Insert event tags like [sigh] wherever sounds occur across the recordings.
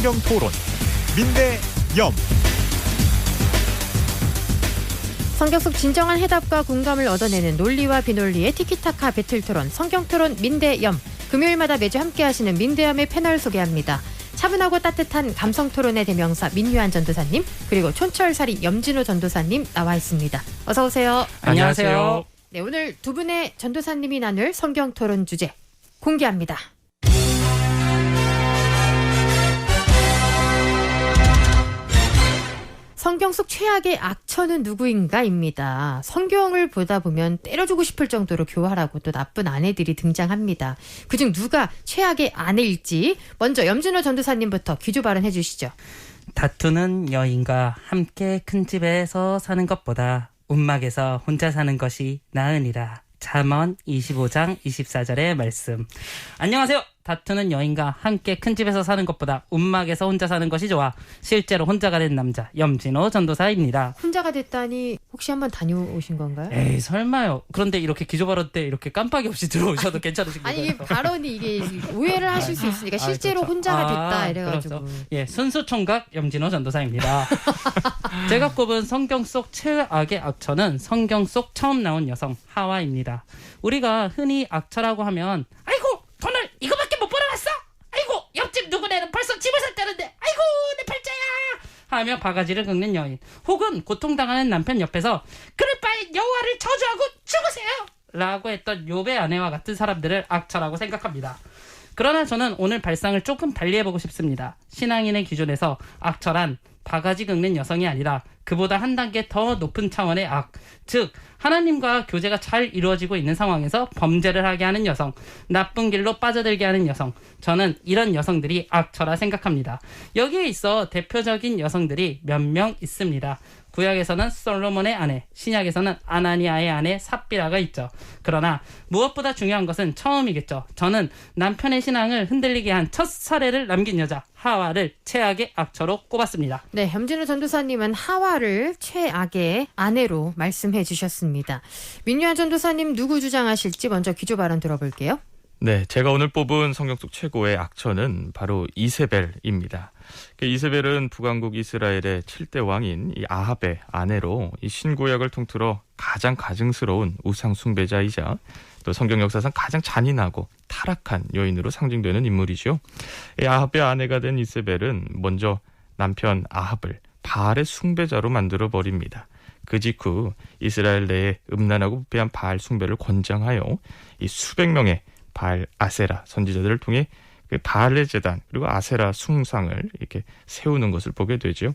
성경 토론 민대염 성경 속 진정한 해답과 공감을 얻어내는 논리와 비논리의 티키타카 배틀 토론 성경 토론 민대염 금요일마다 매주 함께 하시는 민대염의 패널 소개합니다. 차분하고 따뜻한 감성 토론의 대명사 민유한 전도사님 그리고 촌철살이 염진호 전도사님 나와 있습니다. 어서 오세요. 안녕하세요. 네, 오늘 두 분의 전도사님이 나눌 성경 토론 주제 공개합니다. 성경 속 최악의 악처는 누구인가입니다. 성경을 보다 보면 때려주고 싶을 정도로 교활하고 또 나쁜 아내들이 등장합니다. 그중 누가 최악의 아내일지 먼저 염진호 전도사님부터 귀조 발언해 주시죠. 다투는 여인과 함께 큰 집에서 사는 것보다 움막에서 혼자 사는 것이 나으니라. 잠언 25장 24절의 말씀. 안녕하세요. 다투는 여인과 함께 큰 집에서 사는 것보다 움막에서 혼자 사는 것이 좋아. 실제로 혼자가 된 남자 염진호 전도사입니다. 혼자가 됐다니 혹시 한번 다녀오신 건가요? 에이 설마요. 그런데 이렇게 기조발언 때 이렇게 깜빡이 없이 들어오셔도 [laughs] 괜찮으신 아니 건가요? 이게 발언이 이게 오해를 하실 수 있으니까 아, 실제로 그렇죠. 혼자가 됐다 아, 이래가지고 그렇죠. 예, 순수 총각 염진호 전도사입니다. [laughs] 제가 꼽은 성경 속 최악의 악처는 성경 속 처음 나온 여성 하와입니다. 우리가 흔히 악처라고 하면 아이고 돈을 이거밖에 못 벌어왔어. 아이고 옆집 누구네는 벌써 집을 샀다는데 아이고 내 팔자야 하며 바가지를 긁는 여인 혹은 고통당하는 남편 옆에서 그럴 바엔 여호와를 저주하고 죽으세요 라고 했던 욥의 아내와 같은 사람들을 악처라고 생각합니다. 그러나 저는 오늘 발상을 조금 달리해보고 싶습니다. 신앙인의 기준에서 악처란 바가지 긁는 여성이 아니라 그보다 한 단계 더 높은 차원의 악, 즉 하나님과 교제가 잘 이루어지고 있는 상황에서 범죄를 하게 하는 여성, 나쁜 길로 빠져들게 하는 여성. 저는 이런 여성들이 악처라 생각합니다. 여기에 있어 대표적인 여성들이 몇 명 있습니다. 구약에서는 솔로몬의 아내, 신약에서는 아나니아의 아내 삽비라가 있죠. 그러나 무엇보다 중요한 것은 처음이겠죠. 저는 남편의 신앙을 흔들리게 한 첫 사례를 남긴 여자 하와를 최악의 악처로 꼽았습니다. 네, 염진우 전도사님은 하와를 최악의 아내로 말씀해 주셨습니다. 민유한 전도사님 누구 주장하실지 먼저 기조 발언 들어볼게요. 네, 제가 오늘 뽑은 성경 속 최고의 악처는 바로 이세벨입니다. 그 이세벨은 북왕국 이스라엘의 7대 왕인 이 아합의 아내로 이 신구약을 통틀어 가장 가증스러운 우상 숭배자이자 또 성경 역사상 가장 잔인하고 타락한 여인으로 상징되는 인물이죠. 이 아합의 아내가 된 이세벨은 먼저 남편 아합을 바알의 숭배자로 만들어 버립니다. 그 직후 이스라엘 내에 음란하고 부패한 바알 숭배를 권장하여 이 수백 명의 바알 아세라 선지자들을 통해 그 바알의 재단 그리고 아세라 숭상을 이렇게 세우는 것을 보게 되죠.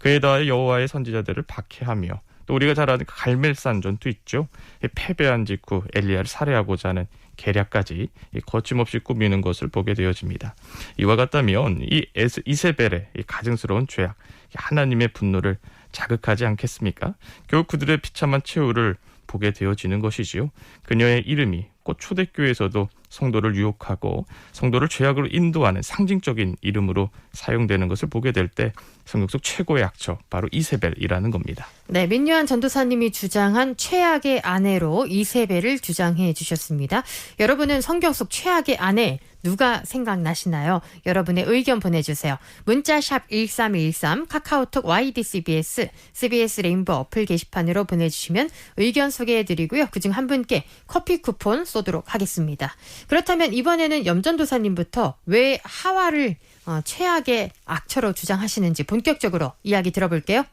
그에 더하여 여호와의 선지자들을 박해하며 또 우리가 잘 아는 그 갈멜산 전투 있죠. 이 패배한 직후 엘리야를 살해하고자 하는 계략까지 이 거침없이 꾸미는 것을 보게 되어집니다. 이와 같다면 이 에스- 이세벨의 이 가증스러운 죄악, 하나님의 분노를 자극하지 않겠습니까? 결국 그들의 비참한 최후를 보게 되어지는 것이지요. 그녀의 이름이 곧 초대교회에서도 성도를 유혹하고 성도를 죄악으로 인도하는 상징적인 이름으로 사용되는 것을 보게 될 때 성경 속 최고의 악처 바로 이세벨이라는 겁니다. 네, 민유한 전도사님이 주장한 최악의 아내로 이세벨을 주장해 주셨습니다. 여러분은 성경 속 최악의 아내 누가 생각나시나요? 여러분의 의견 보내주세요. 문자 샵 1313 카카오톡 YDCBS CBS 레인보 어플 게시판으로 보내주시면 의견 소개해드리고요. 그중 한 분께 커피 쿠폰 쏘도록 하겠습니다. 그렇다면 이번에는 염전도사님부터 왜 하와를 어, 최악의 악처로 주장하시는지 본격적으로 이야기 들어볼게요.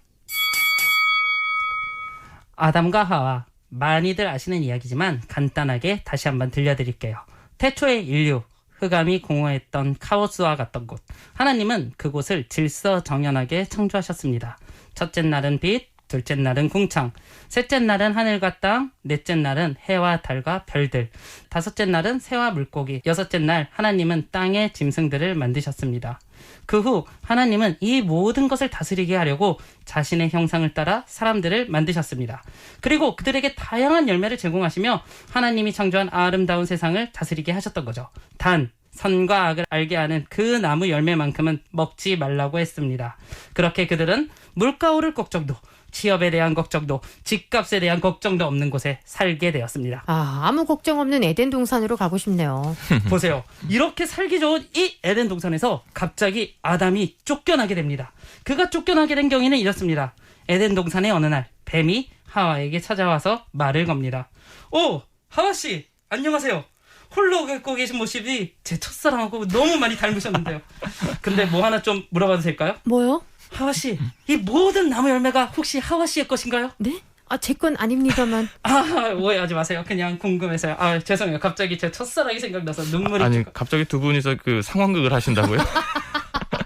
아담과 하와 많이들 아시는 이야기지만 간단하게 다시 한번 들려드릴게요. 태초의 인류 흑암이 공허했던 카오스와 같던 곳 하나님은 그곳을 질서정연하게 창조하셨습니다. 첫째 날은 빛, 둘째 날은 궁창, 셋째 날은 하늘과 땅, 넷째 날은 해와 달과 별들, 다섯째 날은 새와 물고기, 여섯째 날 하나님은 땅의 짐승들을 만드셨습니다. 그 후 하나님은 이 모든 것을 다스리게 하려고 자신의 형상을 따라 사람들을 만드셨습니다. 그리고 그들에게 다양한 열매를 제공하시며 하나님이 창조한 아름다운 세상을 다스리게 하셨던 거죠. 단 선과 악을 알게 하는 그 나무 열매만큼은 먹지 말라고 했습니다. 그렇게 그들은 물가오를 꼭 정도 취업에 대한 걱정도 집값에 대한 걱정도 없는 곳에 살게 되었습니다. 아, 아무 걱정 없는 에덴 동산으로 가고 싶네요. [laughs] 보세요. 이렇게 살기 좋은 이 에덴 동산에서 갑자기 아담이 쫓겨나게 됩니다. 그가 쫓겨나게 된 경위는 이렇습니다. 에덴 동산의 어느 날 뱀이 하와에게 찾아와서 말을 겁니다. 오, 하와 씨, 안녕하세요. 홀로 걷고 계신 모습이 제 첫사랑하고 너무 많이 닮으셨는데요. 근데 뭐 하나 좀 물어봐도 될까요? 뭐요? 하와 씨, 이 모든 나무 열매가 혹시 하와 씨의 것인가요? 네? 아, 제 건 아닙니다만. [laughs] 아, 오해하지 마세요. 그냥 궁금해서요. 아, 죄송해요. 갑자기 제 첫사랑이 생각나서 눈물이 아니 쭉- 갑자기 두 분이서 그 상황극을 하신다고요? [laughs]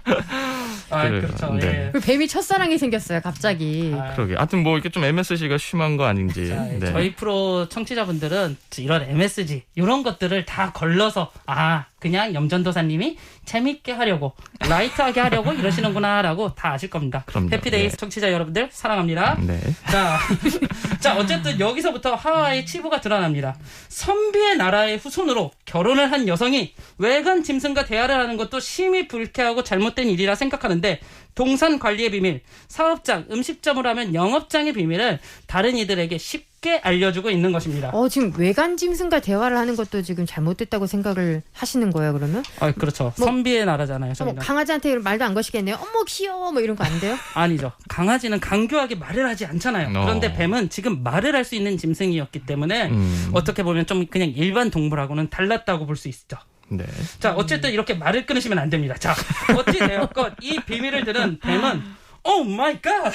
[laughs] 아, 그래요. 그렇죠. 네. 예. 그 뱀이 첫사랑이 생겼어요, 갑자기. 아, 그러게. 하여튼 뭐 이렇게 좀 MSG가 심한 거 아닌지. 자, 네. 저희 프로 청취자분들은 이런 MSG 이런 것들을 다 걸러서 아 그냥 염전도사님이 재밌게 하려고 라이트하게 하려고 [laughs] 이러시는구나라고 다 아실 겁니다. 그럼요. 해피데이 네. 청취자 여러분들 사랑합니다. 네. 자, [laughs] 자 어쨌든 여기서부터 하와의 치부가 드러납니다. 선비의 나라의 후손으로 결혼을 한 여성이 외간 짐승과 대화를 하는 것도 심히 불쾌하고 잘못된 일이라 생각하는데 동산 관리의 비밀, 사업장, 음식점을 하면 영업장의 비밀을 다른 이들에게 쉽게 알려주고 있는 것입니다. 어, 지금 외간 짐승과 대화를 하는 것도 지금 잘못됐다고 생각을 하시는 거예요, 그러면? 아, 그렇죠. 뭐- 선비의 나라잖아요. 어, 저희는. 강아지한테 말도 안 거시겠네요. 어머, 귀여워. 뭐 이런 거 안 돼요? [laughs] 아니죠. 강아지는 강교하게 말을 하지 않잖아요. 어. 그런데 뱀은 지금 말을 할 수 있는 짐승이었기 때문에 음. 어떻게 보면 좀 그냥 일반 동물하고는 달랐다고 볼 수 있죠. 네. 자, 어쨌든 이렇게 말을 끊으시면 안 됩니다. 자, 어찌 되었건 이 비밀을 들은 뱀은 오 마이 갓!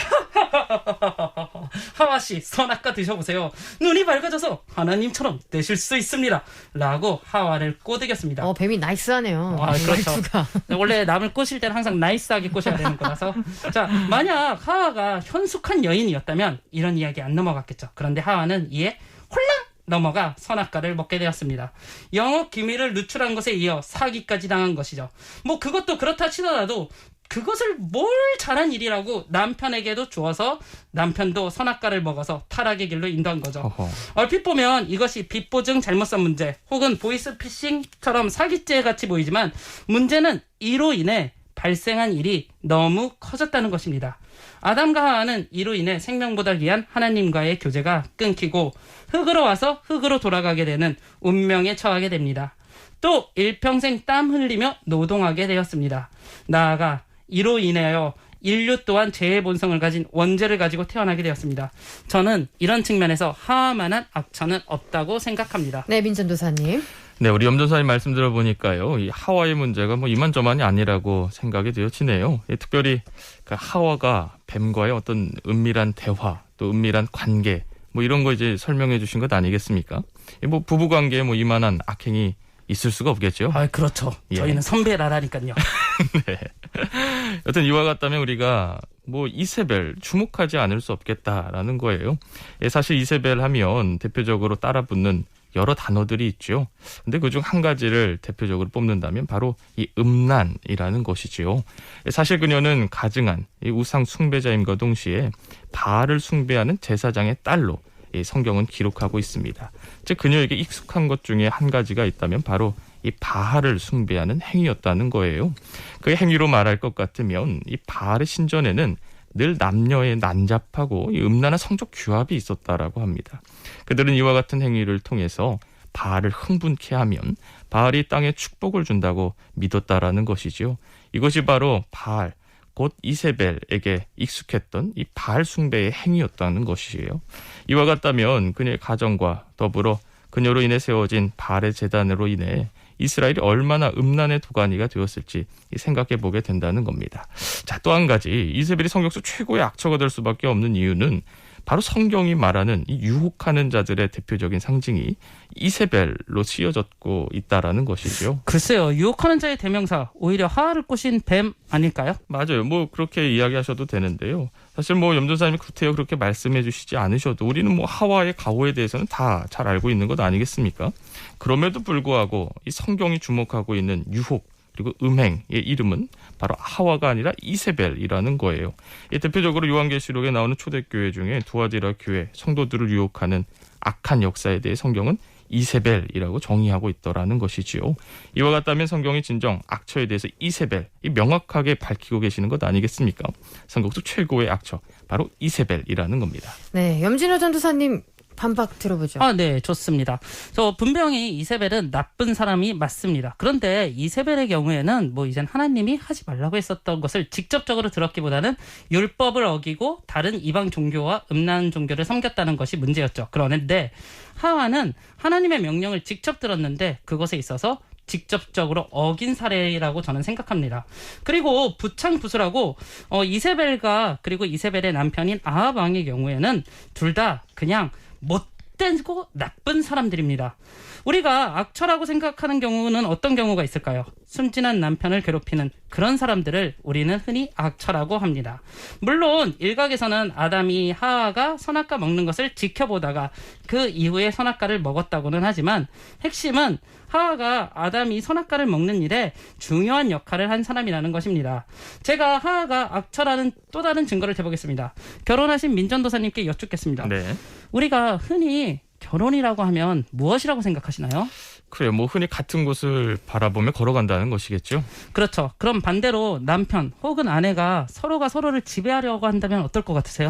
하와 씨, 선악과 드셔보세요. 눈이 밝아져서 하나님처럼 되실 수 있습니다. 라고 하와를 꼬드겼습니다. 어, 뱀이 나이스하네요. 아, 그렇죠. 말투가. 원래 남을 꼬실 때는 항상 나이스하게 꼬셔야 되는 거라서. 자, 만약 하와가 현숙한 여인이었다면 이런 이야기 안 넘어갔겠죠. 그런데 하와는 이에 홀랑 넘어가 선악과를 먹게 되었습니다. 영업 기밀을 누출한 것에 이어 사기까지 당한 것이죠. 뭐 그것도 그렇다 치더라도 그것을 뭘 잘한 일이라고 남편에게도 주어서 남편도 선악과를 먹어서 타락의 길로 인도한 거죠. 허허. 얼핏 보면 이것이 빚보증 잘못성 문제 혹은 보이스피싱처럼 사기죄 같이 보이지만 문제는 이로 인해 발생한 일이 너무 커졌다는 것입니다. 아담과 하와는 이로 인해 생명보다 귀한 하나님과의 교제가 끊기고 흙으로 와서 흙으로 돌아가게 되는 운명에 처하게 됩니다. 또 일평생 땀 흘리며 노동하게 되었습니다. 나아가 이로 인하여 인류 또한 죄의 본성을 가진 원죄를 가지고 태어나게 되었습니다. 저는 이런 측면에서 하와만한 악천은 없다고 생각합니다. 네, 민전도사님. 네, 우리 염전사님 말씀 들어보니까요, 이 하와의 문제가 뭐 이만저만이 아니라고 생각이 되어지네요. 예, 특별히 그 하와가 뱀과의 어떤 은밀한 대화, 또 은밀한 관계, 뭐 이런 거 이제 설명해 주신 것 아니겠습니까? 예, 뭐 부부 관계에 뭐 이만한 악행이 있을 수가 없겠죠. 아, 그렇죠. 예. 저희는 선배라라니까요. [laughs] [laughs] 여튼 이와 같다면 우리가 뭐 이세벨 주목하지 않을 수 없겠다라는 거예요. 예, 사실 이세벨 하면 대표적으로 따라붙는 여러 단어들이 있죠. 근데 그중 한 가지를 대표적으로 뽑는다면 바로 이 음란이라는 것이지요. 예, 사실 그녀는 가증한 이 우상 숭배자임과 동시에 바알을 숭배하는 제사장의 딸로 이 성경은 기록하고 있습니다. 즉 그녀에게 익숙한 것 중에 한 가지가 있다면 바로 이 바알을 숭배하는 행위였다는 거예요. 그 행위로 말할 것 같으면 이 바알의 신전에는 늘 남녀의 난잡하고 이 음란한 성적 규합이 있었다라고 합니다. 그들은 이와 같은 행위를 통해서 바알을 흥분케 하면 바알이 땅에 축복을 준다고 믿었다라는 것이지요. 이것이 바로 바알 곧 이세벨에게 익숙했던 이 바알 숭배의 행위였다는 것이에요. 이와 같다면 그녀의 가정과 더불어 그녀로 인해 세워진 바알의 재단으로 인해 이스라엘이 얼마나 음란의 도가니가 되었을지 생각해 보게 된다는 겁니다. 자, 또 한 가지 이세벨이 속 최고의 악처가 될 수밖에 없는 이유는 바로 성경이 말하는 이 유혹하는 자들의 대표적인 상징이 이세벨로 쓰여졌고 있다라는 것이죠. 글쎄요, 유혹하는 자의 대명사, 오히려 하와를 꼬신 뱀 아닐까요? 맞아요. 뭐 그렇게 이야기하셔도 되는데요. 사실 뭐 염전사님이 구태여 그렇게 말씀해 주시지 않으셔도 우리는 뭐 하와의 가호에 대해서는 다 잘 알고 있는 것 아니겠습니까? 그럼에도 불구하고 이 성경이 주목하고 있는 유혹 그리고 음행의 이름은 바로 하와가 아니라 이세벨이라는 거예요. 이 대표적으로 요한계시록에 나오는 초대교회 중에 두아디라 교회 성도들을 유혹하는 악한 역사에 대해 성경은 이세벨이라고 정의하고 있더라는 것이지요. 이와 같다면 성경이 진정 악처에 대해서 이세벨 이 명확하게 밝히고 계시는 것 아니겠습니까? 속 최고의 악처 바로 이세벨이라는 겁니다. 네, 염진호 전도사님 반박 들어보죠. 아, 네, 좋습니다. 저 분명히 이세벨은 나쁜 사람이 맞습니다. 그런데 이세벨의 경우에는 뭐 이젠 하나님이 하지 말라고 했었던 것을 직접적으로 들었기보다는 율법을 어기고 다른 이방 종교와 음란 종교를 섬겼다는 것이 문제였죠. 그런데 하와는 하나님의 명령을 직접 들었는데 그것에 있어서 직접적으로 어긴 사례라고 저는 생각합니다. 그리고 부창부수라고 어, 이세벨과 그리고 이세벨의 남편인 아합 왕의 경우에는 둘 다 그냥 못되고 나쁜 사람들입니다. 우리가 악처라고 생각하는 경우는 어떤 경우가 있을까요? 순진한 남편을 괴롭히는 그런 사람들을 우리는 흔히 악처라고 합니다. 물론 일각에서는 아담이 하하가 선악과 먹는 것을 지켜보다가 그 이후에 선악과를 먹었다고는 하지만 핵심은 하하가 아담이 선악과를 먹는 일에 중요한 역할을 한 사람이라는 것입니다. 제가 하하가 악처라는 또 다른 증거를 대보겠습니다. 결혼하신 민전도사님께 여쭙겠습니다. 네. 우리가 흔히 결혼이라고 하면 무엇이라고 생각하시나요? 그래요. 뭐 흔히 같은 곳을 바라보며 걸어간다는 것이겠죠. 그렇죠. 그럼 반대로 남편 혹은 아내가 서로가 서로를 지배하려고 한다면 어떨 것 같으세요?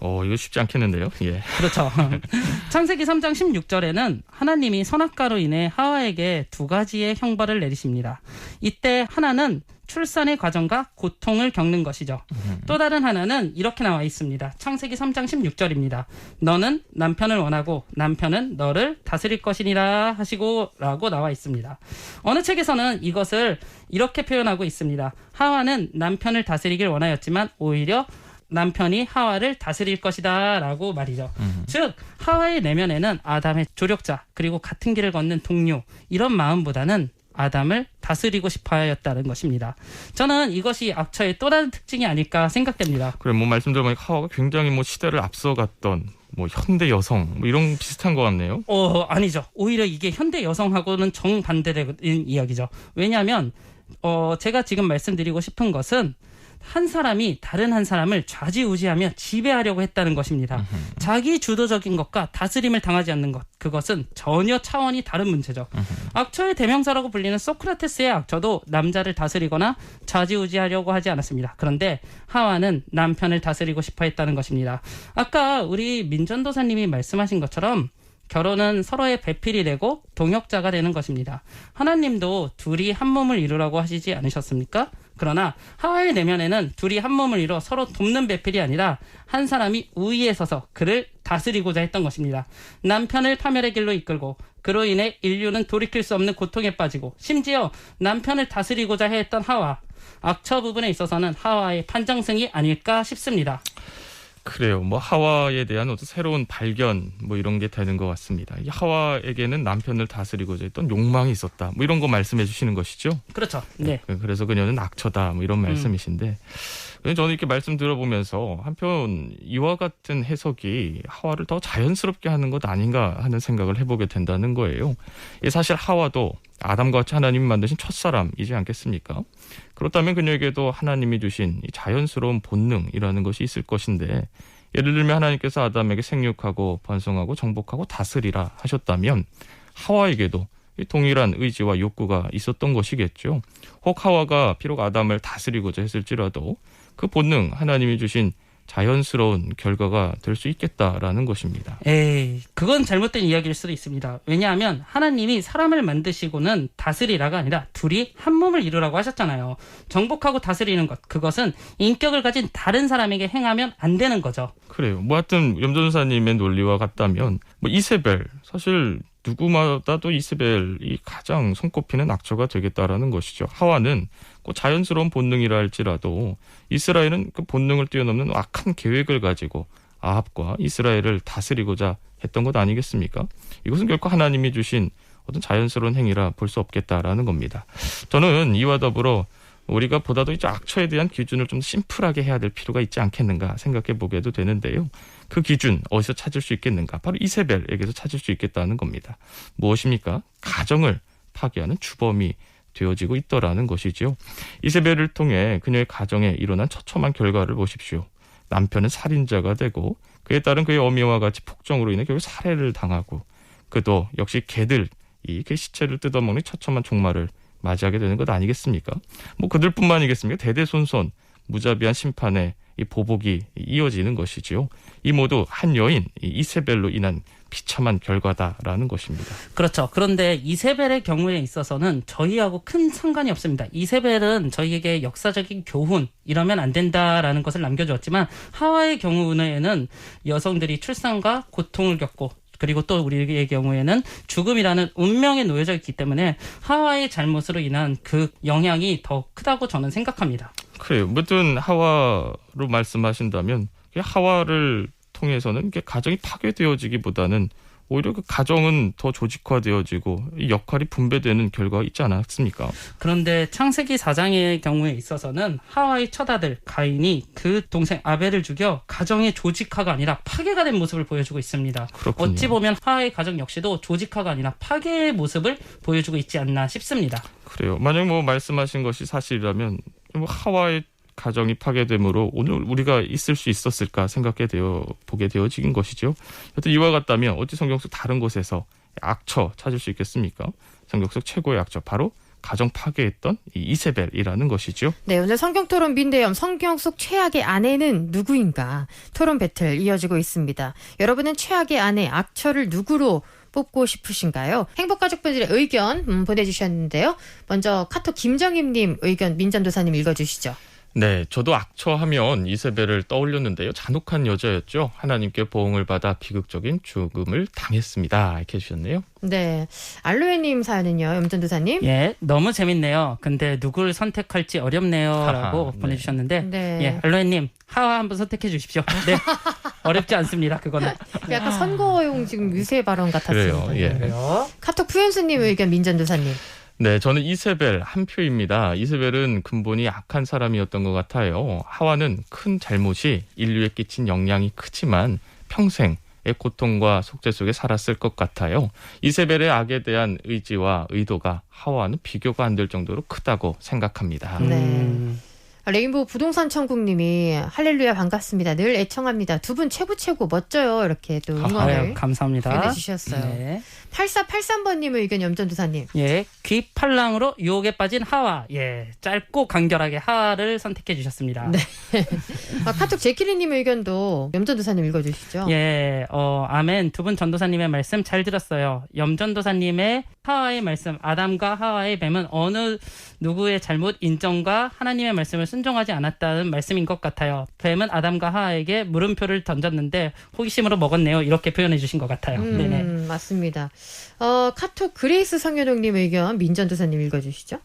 어, 이거 쉽지 않겠는데요. 예. 그렇죠. [laughs] 창세기 3장 16절에는 하나님이 선악과로 인해 하와에게 두 가지의 형벌을 내리십니다. 이때 하나는 출산의 과정과 고통을 겪는 것이죠. 또 다른 하나는 이렇게 나와 있습니다. 창세기 3장 16절입니다. 너는 남편을 원하고 남편은 너를 다스릴 것이니라 하시고라고 나와 있습니다. 어느 책에서는 이것을 이렇게 표현하고 있습니다. 하와는 남편을 다스리길 원하였지만 오히려 남편이 하와를 다스릴 것이다 라고 말이죠. 즉 하와의 내면에는 아담의 조력자 그리고 같은 길을 걷는 동료 이런 마음보다는 아담을 다스리고 싶어하였다는 것입니다. 저는 이것이 악처의 또 다른 특징이 아닐까 생각됩니다. 그래 뭐 말씀 들어보니까 하와가 굉장히 뭐 시대를 앞서갔던 뭐 현대 여성 뭐 이런 비슷한 것 같네요. 어 아니죠. 오히려 이게 현대 여성하고는 정반대된 이야기죠. 왜냐하면 어 제가 지금 말씀드리고 싶은 것은 한 사람이 다른 한 사람을 좌지우지하며 지배하려고 했다는 것입니다. 자기 주도적인 것과 다스림을 당하지 않는 것 그것은 전혀 차원이 다른 문제죠. 악처의 대명사라고 불리는 소크라테스의 악처도 남자를 다스리거나 좌지우지하려고 하지 않았습니다. 그런데 하와는 남편을 다스리고 싶어 했다는 것입니다. 아까 우리 민전도사님이 말씀하신 것처럼 결혼은 서로의 배필이 되고 동역자가 되는 것입니다. 하나님도 둘이 한 몸을 이루라고 하시지 않으셨습니까? 그러나 하와의 내면에는 둘이 한 몸을 이뤄 서로 돕는 배필이 아니라 한 사람이 우위에 서서 그를 다스리고자 했던 것입니다. 남편을 파멸의 길로 이끌고 그로 인해 인류는 돌이킬 수 없는 고통에 빠지고 심지어 남편을 다스리고자 했던 하와 악처 부분에 있어서는 하와의 판정승이 아닐까 싶습니다. 그래요. 뭐 하와에 대한 어떤 새로운 발견 뭐 이런 게 되는 것 같습니다. 이 하와에게는 남편을 다스리고자 했던 욕망이 있었다. 뭐 이런 거 말씀해 주시는 것이죠. 그렇죠. 네. 그- 그래서 그녀는 악처다. 뭐 이런 말씀이신데 근데 저는 이렇게 말씀 들어보면서 한편 이와 같은 해석이 하와를 더 자연스럽게 하는 것 아닌가 하는 생각을 해보게 된다는 거예요. 이 사실 하와도 아담과 같이 하나님이 만드신 첫사람이지 않겠습니까? 그렇다면 그녀에게도 하나님이 주신 이 자연스러운 본능이라는 것이 있을 것인데 예를 들면 하나님께서 아담에게 생육하고 번성하고 정복하고 다스리라 하셨다면 하와에게도 이 동일한 의지와 욕구가 있었던 것이겠죠. 혹 하와가 비록 아담을 다스리고자 했을지라도 그 본능 하나님이 주신 자연스러운 결과가 될 수 있겠다라는 것입니다. 에이, 그건 잘못된 이야기일 수도 있습니다. 왜냐하면 하나님이 사람을 만드시고는 다스리라가 아니라 둘이 한 몸을 이루라고 하셨잖아요. 정복하고 다스리는 것, 그것은 인격을 가진 다른 사람에게 행하면 안 되는 거죠. 그래요. 뭐 하여튼 염전사님의 논리와 같다면 뭐 이세벨 사실 누구마다 도 이세벨이 가장 손꼽히는 악처가 되겠다라는 것이죠. 하와는 꼭 자연스러운 본능이라 할지라도 이스라엘은 그 본능을 뛰어넘는 악한 계획을 가지고 아합과 이스라엘을 다스리고자 했던 것 아니겠습니까? 이것은 결코 하나님이 주신 어떤 자연스러운 행위라 볼 수 없겠다라는 겁니다. 저는 이와 더불어 우리가 보다도 이제 악처에 대한 기준을 좀 심플하게 해야 될 필요가 있지 않겠는가 생각해 보게도 되는데요. 그 기준 어디서 찾을 수 있겠는가? 바로 이세벨에게서 찾을 수 있겠다는 겁니다. 무엇입니까? 가정을 파괴하는 주범이 되어지고 있더라는 것이지요. 이세벨을 통해 그녀의 가정에 일어난 처참한 결과를 보십시오. 남편은 살인자가 되고 그에 따른 그의 어미와 같이 폭정으로 인해 결국 살해를 당하고 그도 역시 개들 이그 시체를 뜯어먹는 처참한 종말을 맞이하게 되는 것 아니겠습니까? 뭐 그들뿐만이겠습니까? 대대손손 무자비한 심판의 이 보복이 이어지는 것이지요. 이 모두 한 여인 이 이세벨로 인한 비참한 결과다라는 것입니다. 그렇죠. 그런데 이세벨의 경우에 있어서는 저희하고 큰 상관이 없습니다. 이세벨은 저희에게 역사적인 교훈 이러면 안 된다라는 것을 남겨주었지만 하와의 경우에는 여성들이 출산과 고통을 겪고 그리고 또 우리의 경우에는 죽음이라는 운명에 놓여져 있기 때문에 하와의 잘못으로 인한 그 영향이 더 크다고 저는 생각합니다. 그래요. 무튼 하와로 말씀하신다면 이 하와를 통해서는 이게 가정이 파괴되어지기보다는 오히려 그 가정은 더 조직화되어지고 이 역할이 분배되는 결과가 있지 않았습니까? 그런데 창세기 4장의 경우에 있어서는 하와의 첫 아들 가인이 그 동생 아벨을 죽여 가정의 조직화가 아니라 파괴가 된 모습을 보여주고 있습니다. 그렇군요. 어찌 보면 하와의 가정 역시도 조직화가 아니라 파괴의 모습을 보여주고 있지 않나 싶습니다. 그래요. 만약 뭐 말씀하신 것이 사실이라면 뭐 하와의 가정이 파괴됨으로 오늘 우리가 있을 수 있었을까 생각해 되어 보게 되어진 것이죠. 여튼 이와 같다면 어찌 성경 속 다른 곳에서 악처 찾을 수 있겠습니까? 성경 속 최고의 악처 바로 가정 파괴했던 이 이세벨이라는 것이죠. 네, 오늘 성경 토론 민대염 성경 속 최악의 아내는 누구인가 토론 배틀 이어지고 있습니다. 여러분은 최악의 아내 악처를 누구로 뽑고 싶으신가요? 행복가족분들의 의견 음, 보내주셨는데요. 먼저 카톡 김정임님 의견 민전도사님 읽어주시죠. 네, 저도 악처하면 이세벨을 떠올렸는데요. 잔혹한 여자였죠. 하나님께 보응을 받아 비극적인 죽음을 당했습니다. 이렇게 해주셨네요. 네, 알로에님 사연은요, 염전도사님. 예, 너무 재밌네요. 근데 누굴 선택할지 어렵네요라고 하하, 네. 보내주셨는데 네. 예, 알로에님 하와 한번 선택해 주십시오. 네, [laughs] 어렵지 않습니다. 그거는. 약간 선거용 지금 유세 발언 같았습니다. 그래요, 예. 그래요. 카톡 푸현수님 의견 민전도사님. 네, 저는 이세벨 한 표입니다. 이세벨은 근본이 악한 사람이었던 것 같아요. 하와는 큰 잘못이 인류에 끼친 영향이 크지만 평생의 고통과 속죄 속에 살았을 것 같아요. 이세벨의 악에 대한 의지와 의도가 하와는 비교가 안 될 정도로 크다고 생각합니다. 네. 음, 레인보우 부동산 천국님이 할렐루야 반갑습니다. 늘 애청합니다. 두 분 최고 최고 멋져요. 이렇게 또 응원을 감사합니다. 보내주셨어요. 네. 8483번님의 의견 염전도사님. 예, 귀 팔랑으로 유혹에 빠진 하와. 예, 짧고 간결하게 하와를 선택해 주셨습니다. 네. [laughs] 아, 카톡 제키리님의 의견도 염전도사님 읽어주시죠. 예, 어, 아멘. 두 분 전도사님의 말씀 잘 들었어요. 염전도사님의 하와의 말씀, 아담과 하와의 뱀은 어느 누구의 잘못 인정과 하나님의 말씀을 순종하지 않았다는 말씀인 것 같아요. 뱀은 아담과 하와에게 물음표를 던졌는데 호기심으로 먹었네요. 이렇게 표현해 주신 것 같아요. 네네. 음, 맞습니다. 어, 카톡 그레이스 성현옥님 의견 민전 도사님 읽어주시죠.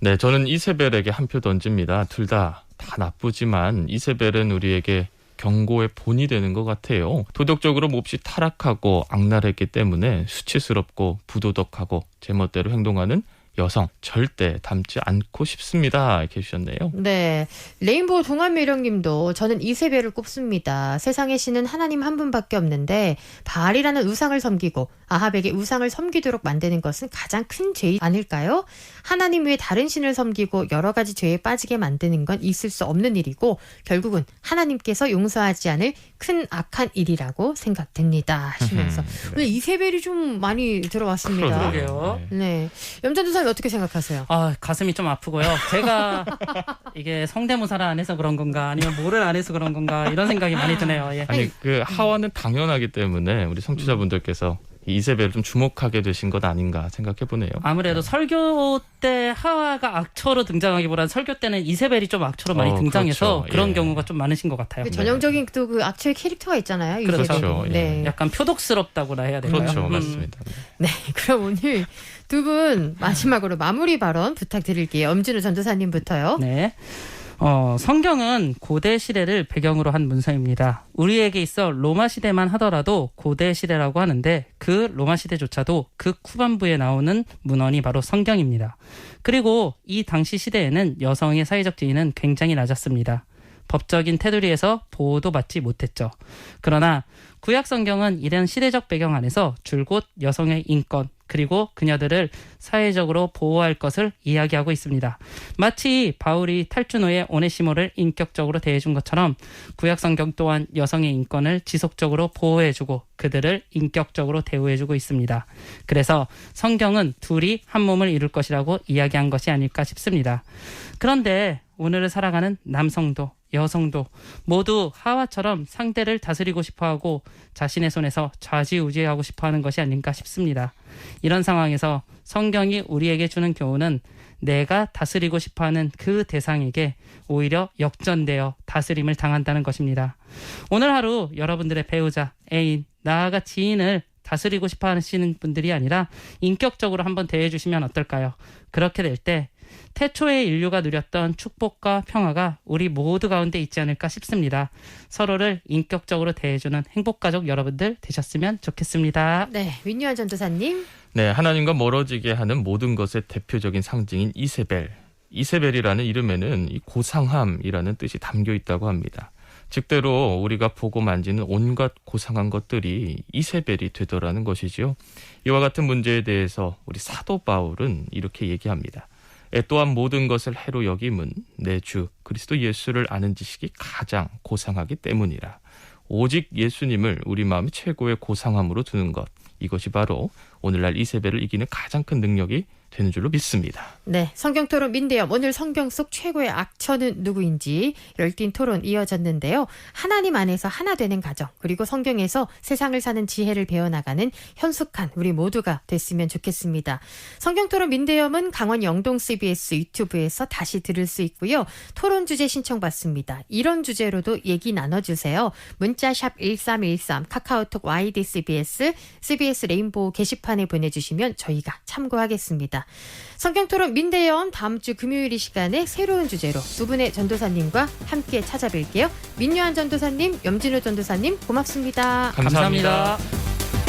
네, 저는 이세벨에게 한 표 던집니다. 둘 다 다 나쁘지만 이세벨은 우리에게 경고의 본이 되는 것 같아요. 도덕적으로 몹시 타락하고 악랄했기 때문에 수치스럽고 부도덕하고 제멋대로 행동하는 여성 절대 닮지 않고 싶습니다. 이렇게 해주셨네요. 네. 레인보우 동안매력님도 저는 이세벨을 꼽습니다. 세상의 신은 하나님 한 분밖에 없는데 바알이라는 우상을 섬기고 아합에게 우상을 섬기도록 만드는 것은 가장 큰 죄 아닐까요? 하나님 외에 다른 신을 섬기고 여러 가지 죄에 빠지게 만드는 건 있을 수 없는 일이고 결국은 하나님께서 용서하지 않을 큰 악한 일이라고 생각됩니다. 하시면서 [laughs] 오늘 이세벨이 좀 많이 들어왔습니다. 그러게요. 네. 네. 염전도사 님 어떻게 생각하세요? 아, 가슴이 좀 아프고요. 제가 이게 성대모사를 안 해서 그런 건가 아니면 뭐를 안 해서 그런 건가 이런 생각이 많이 드네요. 예. 아니 그 하와는 당연하기 때문에 우리 청취자분들께서 이 이세벨을 좀 주목하게 되신 것 아닌가 생각해 보네요. 아무래도 설교 때 하와가 악처로 등장하기보다는 설교 때는 이세벨이 좀 악처로 많이 어, 등장해서 그렇죠. 그런 예. 경우가 좀 많으신 것 같아요. 그 전형적인 또그 악취의 캐릭터가 있잖아요. 그렇죠. 이세벨이. 네. 약간 표독스럽다고나 해야 될까요? 그렇죠, 음. 맞습니다. 네, 그럼 오늘 두 분 마지막으로 마무리 발언 부탁드릴게요. 엄진우 전도사님부터요. 네. 어, 성경은 고대 시대를 배경으로 한 문서입니다. 우리에게 있어 로마 시대만 하더라도 고대 시대라고 하는데 그 로마 시대조차도 그 후반부에 나오는 문헌이 바로 성경입니다. 그리고 이 당시 시대에는 여성의 사회적 지위는 굉장히 낮았습니다. 법적인 테두리에서 보호도 받지 못했죠. 그러나 구약 성경은 이런 시대적 배경 안에서 줄곧 여성의 인권 그리고 그녀들을 사회적으로 보호할 것을 이야기하고 있습니다. 마치 바울이 탈준 후에 오네시모를 인격적으로 대해준 것처럼 구약 성경 또한 여성의 인권을 지속적으로 보호해주고 그들을 인격적으로 대우해주고 있습니다. 그래서 성경은 둘이 한 몸을 이룰 것이라고 이야기한 것이 아닐까 싶습니다. 그런데 오늘을 살아가는 남성도 여성도 모두 하와처럼 상대를 다스리고 싶어하고 자신의 손에서 좌지우지하고 싶어하는 것이 아닌가 싶습니다. 이런 상황에서 성경이 우리에게 주는 교훈은 내가 다스리고 싶어하는 그 대상에게 오히려 역전되어 다스림을 당한다는 것입니다. 오늘 하루 여러분들의 배우자, 애인, 나아가 지인을 다스리고 싶어 하시는 분들이 아니라 인격적으로 한번 대해 주시면 어떨까요? 그렇게 될 때 태초의 인류가 누렸던 축복과 평화가 우리 모두 가운데 있지 않을까 싶습니다. 서로를 인격적으로 대해주는 행복가족 여러분들 되셨으면 좋겠습니다. 네, 윤유한 전도사님. 네, 하나님과 멀어지게 하는 모든 것의 대표적인 상징인 이세벨. 이세벨이라는 이름에는 이 고상함이라는 뜻이 담겨 있다고 합니다. 즉대로 우리가 보고 만지는 온갖 고상한 것들이 이세벨이 되더라는 것이지요. 이와 같은 문제에 대해서 우리 사도 바울은 이렇게 얘기합니다. 에 또한 모든 것을 해로 여김은 내 주 그리스도 예수를 아는 지식이 가장 고상하기 때문이라. 오직 예수님을 우리 마음의 최고의 고상함으로 두는 것. 이것이 바로 오늘날 이세벨을 이기는 가장 큰 능력이 되는 줄로 믿습니다. 네, 성경 토론 민대염 오늘 성경 속 최고의 악처는 누구인지 열띤 토론 이어졌는데요. 하나님 안에서 하나 되는 가정 그리고 성경에서 세상을 사는 지혜를 배워나가는 현숙한 우리 모두가 됐으면 좋겠습니다. 성경 토론 민대염은 강원 영동 CBS 유튜브에서 다시 들을 수 있고요. 토론 주제 신청받습니다. 이런 주제로도 얘기 나눠주세요. 문자샵 1313 카카오톡 YDCBS CBS 레인보우 게시판에 보내주시면 저희가 참고하겠습니다. 성경토론 민대연 다음 주 금요일 이 시간에 새로운 주제로 두 분의 전도사님과 함께 찾아뵐게요. 민유한 전도사님, 염진호 전도사님 고맙습니다. 감사합니다. 감사합니다.